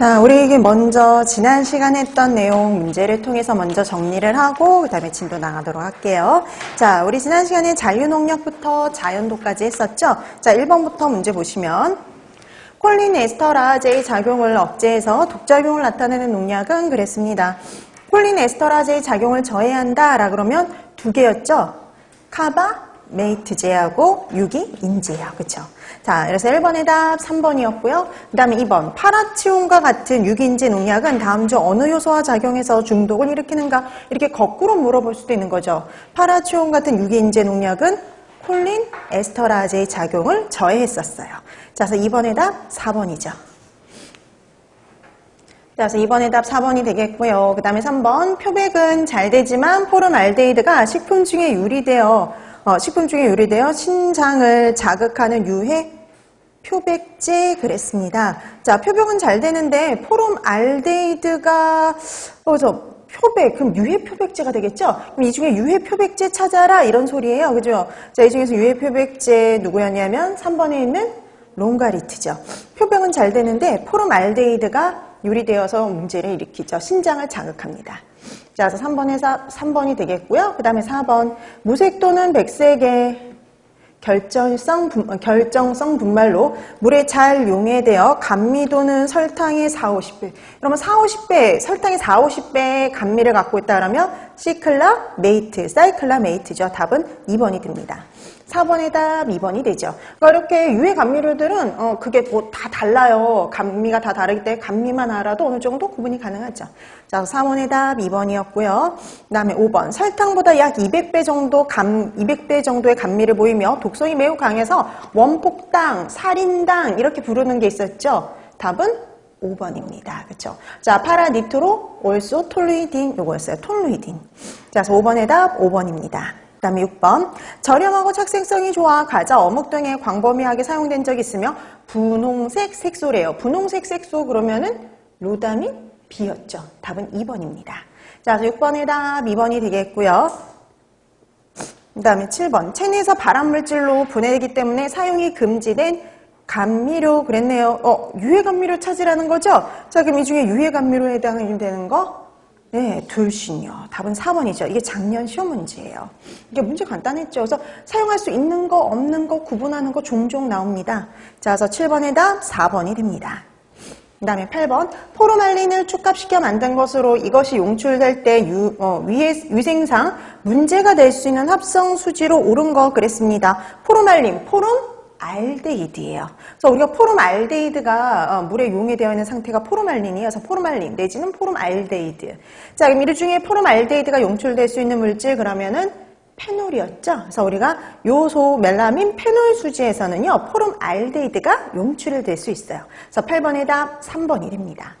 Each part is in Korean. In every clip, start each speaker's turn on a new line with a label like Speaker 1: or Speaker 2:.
Speaker 1: 자, 우리 먼저 지난 시간에 했던 내용 문제를 통해서 먼저 정리를 하고 그다음에 진도 나가도록 할게요. 자, 우리 지난 시간에 자유농약부터 자연도까지 했었죠. 자, 1번부터 문제 보시면 콜린 에스터라제의 작용을 억제해서 독작용을 나타내는 농약은 그랬습니다. 콜린 에스터라제의 작용을 저해한다 라 그러면 두 개였죠. 카바 메이트 제하고 유기인제예요. 그렇죠? 자, 그래서 1번의 답 3번이었고요. 그 다음에 2번 파라치온과 같은 유기인제 농약은 다음 중 어느 요소와 작용해서 중독을 일으키는가 이렇게 거꾸로 물어볼 수도 있는 거죠. 파라치온 같은 유기인제 농약은 콜린 에스터라제의 작용을 저해했었어요. 자, 그래서 2번의 답 4번이죠. 자, 그래서 2번의 답 4번이 되겠고요. 그 다음에 3번 표백은 잘 되지만 포름알데히드가 식품 중에 유리되어 어, 식품 중에 유리되어 신장을 자극하는 유해 표백제 그랬습니다. 자, 표백은 잘 되는데 포름 알데히드가 어, 저 표백, 그럼 유해 표백제가 되겠죠? 그럼 이 중에 유해 표백제 찾아라 이런 소리예요. 그죠? 자, 이 중에서 유해 표백제 누구였냐면 3번에 있는 롱가리트죠. 표백은 잘 되는데 포름 알데히드가 유리되어서 문제를 일으키죠. 신장을 자극합니다. 자, 그래서 3번에서 3번이 되겠고요. 그 다음에 4번. 무색 또는 백색의 결정성, 분, 결정성 분말로 물에 잘 용해되어 감미도는 설탕의 4, 50배. 그러면 4, 50배, 설탕의 4, 50배의 감미를 갖고 있다 그러면 시클라 메이트, 사이클라 메이트죠. 답은 2번이 됩니다. 4번의 답 2번이 되죠. 그러니까 이렇게 유해 감미료들은 어, 그게 뭐 다 달라요. 감미가 다 다르기 때문에 감미만 알아도 어느 정도 구분이 가능하죠. 자, 4번의 답 2번이었고요. 그 다음에 5번. 설탕보다 약 200배 정도 감, 200배 정도의 감미를 보이며 독성이 매우 강해서 원폭당, 살인당 이렇게 부르는 게 있었죠. 답은 5번입니다. 그렇죠? 자, 파라니트로, 올소, 톨루이딘 요거였어요. 톨루이딘. 자, 그래서 5번의 답 5번입니다. 그 다음에 6번 저렴하고 착색성이 좋아 과자, 어묵 등에 광범위하게 사용된 적이 있으며 분홍색 색소래요. 분홍색 색소 그러면은 로다민 B였죠. 답은 2번입니다. 자, 6번의 답 2번이 되겠고요. 그 다음에 7번 체내에서 발암물질로 분해되기 때문에 사용이 금지된 감미료 그랬네요. 어, 유해 감미료 찾으라는 거죠? 자, 그럼 이 중에 유해 감미료에 해당되는 거 네, 둘신요. 답은 4번이죠. 이게 작년 시험 문제예요. 이게 문제 간단했죠. 그래서 사용할 수 있는 거, 없는 거, 구분하는 거 종종 나옵니다. 자, 그래서 7번의 답 4번이 됩니다. 그 다음에 8번 포르말린을 축갑시켜 만든 것으로 이것이 용출될 때 유, 어, 위생상 문제가 될 수 있는 합성 수지로 오른 거 그랬습니다. 포르말린, 포름 알데히드예요. 그래서 우리가 포름알데히드가 어, 물에 용해되어 있는 상태가 포름알린이어서 포름알린 내지는 포름알데히드. 자, 그럼 이 중에 포름알데히드가 용출될 수 있는 물질 그러면은 페놀이었죠. 그래서 우리가 요소 멜라민 페놀 수지에서는요 포름알데히드가 용출이 될 수 있어요. 그래서 8번의 답 3번이 됩니다.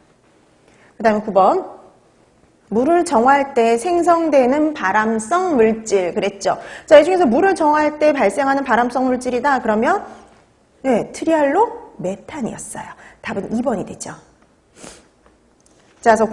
Speaker 1: 그 다음에 9번 물을 정화할 때 생성되는 발암성 물질 그랬죠. 자, 이 중에서 물을 정화할 때 발생하는 발암성 물질이다. 그러면 네, 트리알로 메탄이었어요. 답은 2번이 되죠. 자, 그래서